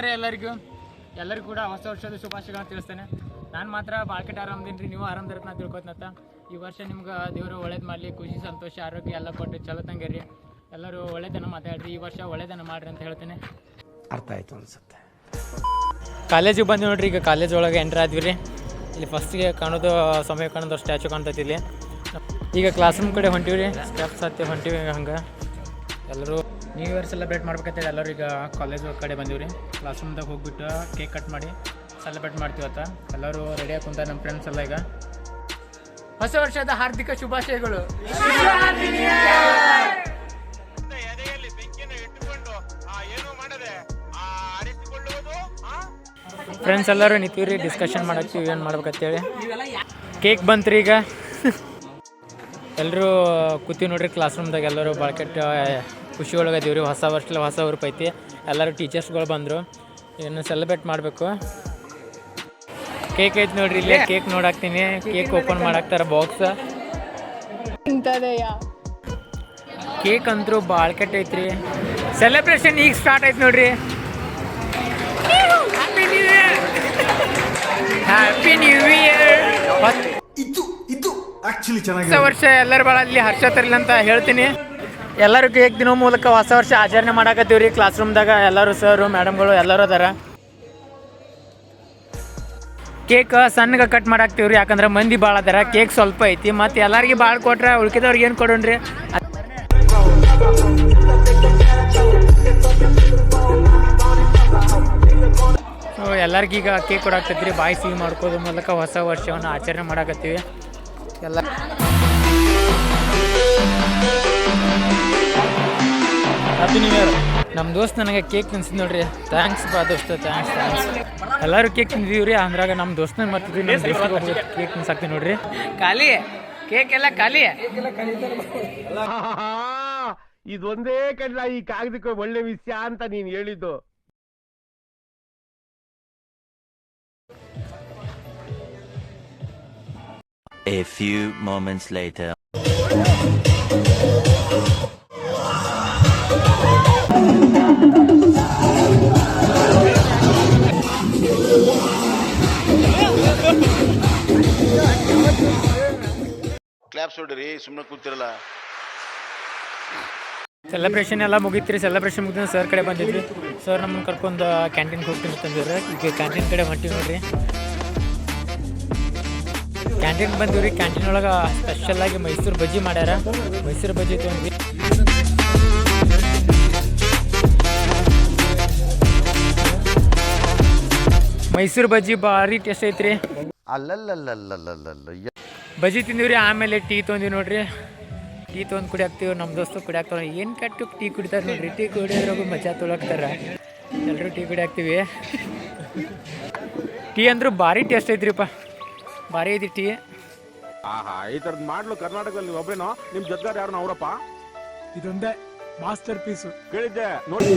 ನಮಸ್ಕಾರ ಎಲ್ಲರಿಗೂ. ಎಲ್ಲರಿಗೂ ಕೂಡ ಹೊಸ ವರ್ಷದ ಶುಭಾಶಯಗಳನ್ನ ತಿಳಿಸ್ತೇನೆ. ನಾನು ಮಾತ್ರ ಬಾಳ್ಕೆಟ್ ಆರಾಮದೇನ್ರಿ ರೀ ನೀವು ಆರಾಮದಿರತ್ತ ನಾ ತಿಳ್ಕೊತನತ್ತ ಈ ವರ್ಷ ನಿಮ್ಗೆ ದೇವರು ಒಳ್ಳೇದು ಮಾಡಲಿ ಖುಷಿ ಸಂತೋಷ ಆರೋಗ್ಯ ಎಲ್ಲ ಕೊಟ್ಟು ಚಲೋ ರೀ ಎಲ್ಲರೂ ಒಳ್ಳೇದನ್ನ ಮಾತಾಡ್ರಿ ಈ ವರ್ಷ ಒಳ್ಳೇದನ್ನ ಮಾಡ್ರಿ ಅಂತ ಹೇಳ್ತೇನೆ. ಅರ್ಥ ಆಯಿತು ಅನ್ಸುತ್ತೆ. ಕಾಲೇಜಿಗೆ ಬಂದು ನೋಡ್ರಿ ಈಗ ಕಾಲೇಜ್ ಒಳಗೆ ಎಂಟ್ರ್ ಆದ್ವಿ ರೀ ಇಲ್ಲಿ ಫಸ್ಟಿಗೆ ಕಾಣೋದು ಸಮಯ ಕಾಣೋದು ಸ್ಟ್ಯಾಚು ಕಾಣ್ತೈತಿ ಇಲ್ಲಿ. ಈಗ ಕ್ಲಾಸ್ ರೂಮ್ ಕಡೆ ಹೊಂಟಿವಿ ರೀ ಸ್ಟೆಪ್ಸ್ ಹತ್ತಿ ಹೊಂಟಿವಿ ಹಂಗೆ. ಎಲ್ಲರೂ ನ್ಯೂ ಇಯರ್ ಸೆಲೆಬ್ರೇಟ್ ಮಾಡ್ಬೇಕಂತೇಳಿ ಎಲ್ಲರೂ ಈಗ ಕಾಲೇಜ್ ಕಡೆ ಬಂದೀವಿ ರೀ ಕ್ಲಾಸ್ ರೂಮ್ದಾಗ ಹೋಗ್ಬಿಟ್ಟು ಕೇಕ್ ಕಟ್ ಮಾಡಿ ಸೆಲೆಬ್ರೇಟ್ ಮಾಡ್ತೀವತ್ತ ಎಲ್ಲರೂ ರೆಡಿಯಾಗಿ ಕುಂತ ನಮ್ಮ ಫ್ರೆಂಡ್ಸ್ ಎಲ್ಲ ಈಗ. ಹೊಸ ವರ್ಷದ ಹಾರ್ದಿಕ ಶುಭಾಶಯಗಳು. ಫ್ರೆಂಡ್ಸ್ ಎಲ್ಲರೂ ನಿಂತೀವಿ ರೀ ಡಿಸ್ಕಷನ್ ಮಾಡತ್ತೀವಿ ಏನು ಮಾಡ್ಬೇಕಂತೇಳಿ. ಕೇಕ್ ಬಂತ್ರಿ ಈಗ. ಎಲ್ಲರೂ ಕೂತೀವಿ ನೋಡ್ರಿ ಕ್ಲಾಸ್ ರೂಮ್ದಾಗ ಎಲ್ಲರೂ ಬಾಳ್ಕೆಟ್ ಖುಷಿ ಒಳಗೆ ಅದೀವಿ ರೀ. ಹೊಸ ವರ್ಷ ಹೊಸ ಉರುಪ್ ಐತಿ. ಎಲ್ಲರೂ ಟೀಚರ್ಸ್ಗಳು ಬಂದರು. ಇನ್ನು ಸೆಲೆಬ್ರೇಟ್ ಮಾಡಬೇಕು. ಕೇಕ್ ಐತಿ ನೋಡ್ರಿ ಇಲ್ಲೇ. ಕೇಕ್ ನೋಡಾಕ್ತೀನಿ. ಕೇಕ್ ಓಪನ್ ಮಾಡಾಕ್ತಾರ ಬಾಕ್ಸ್ ಕೇಕ್ ಅಂತೂ ಬಾಳ್ಕೆಟ್ ಐತ್ರಿ. ಸೆಲೆಬ್ರೇಷನ್ ಈಗ ಸ್ಟಾರ್ಟ್ ಐತಿ ನೋಡ್ರಿ. ಆಕ್ಚುಲಿ ಹೊಸ ವರ್ಷ ಎಲ್ಲರೂ ಬಾಳಲ್ಲಿ ಹರ್ಷ ತರಲಿ ಅಂತ ಹೇಳ್ತೀನಿ. ಎಲ್ಲರೂ ಕೇಕ್ ದಿನ ಮೂಲಕ ಹೊಸ ವರ್ಷ ಆಚರಣೆ ಮಾಡಾಕತ್ತೀವಿ ರೀ ಕ್ಲಾಸ್ ರೂಮ್ದಾಗ ಎಲ್ಲರೂ ಸರ್ ಮೇಡಮ್ಗಳು ಎಲ್ಲರೂ ಅದಾರ. ಕೇಕ್ ಸಣ್ಣಗೆ ಕಟ್ ಮಾಡಾಕ್ತೀವಿ ರೀ ಯಾಕಂದ್ರೆ ಮಂದಿ ಭಾಳ ಅದಾರ. ಕೇಕ್ ಸ್ವಲ್ಪ ಐತಿ, ಮತ್ತು ಎಲ್ಲರಿಗೆ ಭಾಳ ಕೊಟ್ರೆ ಉಳ್ಕಿದವ್ರಿಗೆ ಏನು ಕೊಡೋಣ್ರಿ? ಎಲ್ಲರಿಗೀಗ ಕೇಕ್ ಕೊಡಾಕತ್ತೀವಿ ರೀ ಬಾಯಿ ಸಿಹಿ ಮಾಡ್ಕೋದ್ರ ಮೂಲಕ ಹೊಸ ವರ್ಷವನ್ನು ಆಚರಣೆ ಮಾಡಾಕತ್ತೀವಿ. ಎಲ್ಲ. ನಮ್ಮ ದೋಸ್ತ ನನಗೆ ಕೇಕ್ ತಿನ್ಸಿದ್ ನೋಡ್ರಿ. ಥ್ಯಾಂಕ್ಸ್ ಬಾ ದೋಸ್ತ ಥ್ಯಾಂಕ್ಸ್ ಥ್ಯಾಂಕ್ಸ್ ಎಲ್ಲರೂ ಕೇಕ್ ತಿಂದಿದೀವಿ ರೀ ಅಂದ್ರಾಗ ನಮ್ಮ ದೋಸ್ತನ ಮತ್ತೆ ನಮ್ಮ ದೋಸ್ತಿಗೆ ಕೇಕ್ ತಿನ್ಸಾಕ್ತೀವಿ ನೋಡ್ರಿ. ಖಾಲಿ ಕೇಕ್ ಎಲ್ಲ ಖಾಲಿ. ಇದೊಂದೇ ಕಡಲ ಈ ಕಾಗದಕ್ಕೆ ಒಳ್ಳೆ ವಿಷಯ ಅಂತ ನೀನು ಹೇಳಿದ್ದು. A few moments later. Claps ಹೊಡ್ರಿ ಸುಮ್ಮನೆ ಕೂತಿರಲ್ಲ. ಸೆಲೆಬ್ರೇಷನ್ ಎಲ್ಲ ಮುಗೀತ್ರಿ. ಸೆಲೆಬ್ರೇಷನ್ ಮುಗಿದ ಸರ್ ಕಡೆ ಬಂದಿದ್ವಿ. ಸರ್ ನಮ್ಮನ್ನು ಕರ್ಕೊಂಡು ಕ್ಯಾಂಟೀನ್ ಹೋಗ್ತೀನಿ ತಂದಿವ್ರಿ ಈಗ ಕ್ಯಾಂಟೀನ್ ಕಡೆ ಹೊಂಟಿವಿ ನೋಡ್ರಿ. ಕ್ಯಾಂಟೀನ್ ಬಂದಿವ್ರಿ ಕ್ಯಾಂಟೀನ್ ಒಳಗೆ ಸ್ಪೆಷಲ್ ಆಗಿ ಮೈಸೂರು ಬಜ್ಜಿ ಮಾಡ್ಯಾರ. ಮೈಸೂರು ಬಜ್ಜಿ ತೊಗೊಂಡ್ವಿ. ಮೈಸೂರು ಬಜ್ಜಿ ಭಾರಿ ಟೇಸ್ಟ್ ಐತ್ರಿ. ಅಲ್ಲಲ್ಲಲ್ಲಲ್ಲಲ್ಲಲ್ಲ ಬಜ್ಜಿ ತಿಂದಿವ್ರಿ ಆಮೇಲೆ ಟೀ ತೊಗೊಂಡಿವಿ ನೋಡ್ರಿ. ಟೀ ತೊಗೊಂಡು ಕುಡಿಯಾಕ್ತೀವಿ ನಮ್ಮ ದೋಸ್ತು ಕುಡಿಯಾಕ್ತಾರ ಏನು ಕಟ್ಟು ಟೀ ಕುಡಿತಾರೆ ನೋಡ್ರಿ. ಟೀ ಕುಡಿಯೋದ್ರಾಗ ಮಜಾ ತೊಳಕ್ತಾರ. ಎಲ್ಲರೂ ಟೀ ಕುಡಿಯಾಕ್ತೀವಿ. ಟೀ ಅಂದ್ರೂ ಭಾರಿ ಟೇಸ್ಟ್ ಐತ್ರಿಪ್ಪ. ಭಾರಿ ಐತಿ ಟೀ. ಆಹಾ ಈ ತರದ್ ಮಾಡ್ಲು ಕರ್ನಾಟಕದಲ್ಲಿ ಒಬ್ರೇನೋ? ನಿಮ್ ಜೊತೆಗಾರ ಯಾರು ಅವರಪ್ಪ? ಇದೊಂದೇ ಮಾಸ್ಟರ್ ಪೀಸ್. ಕೇಳಿದ್ದೆ ನೋಡಿ.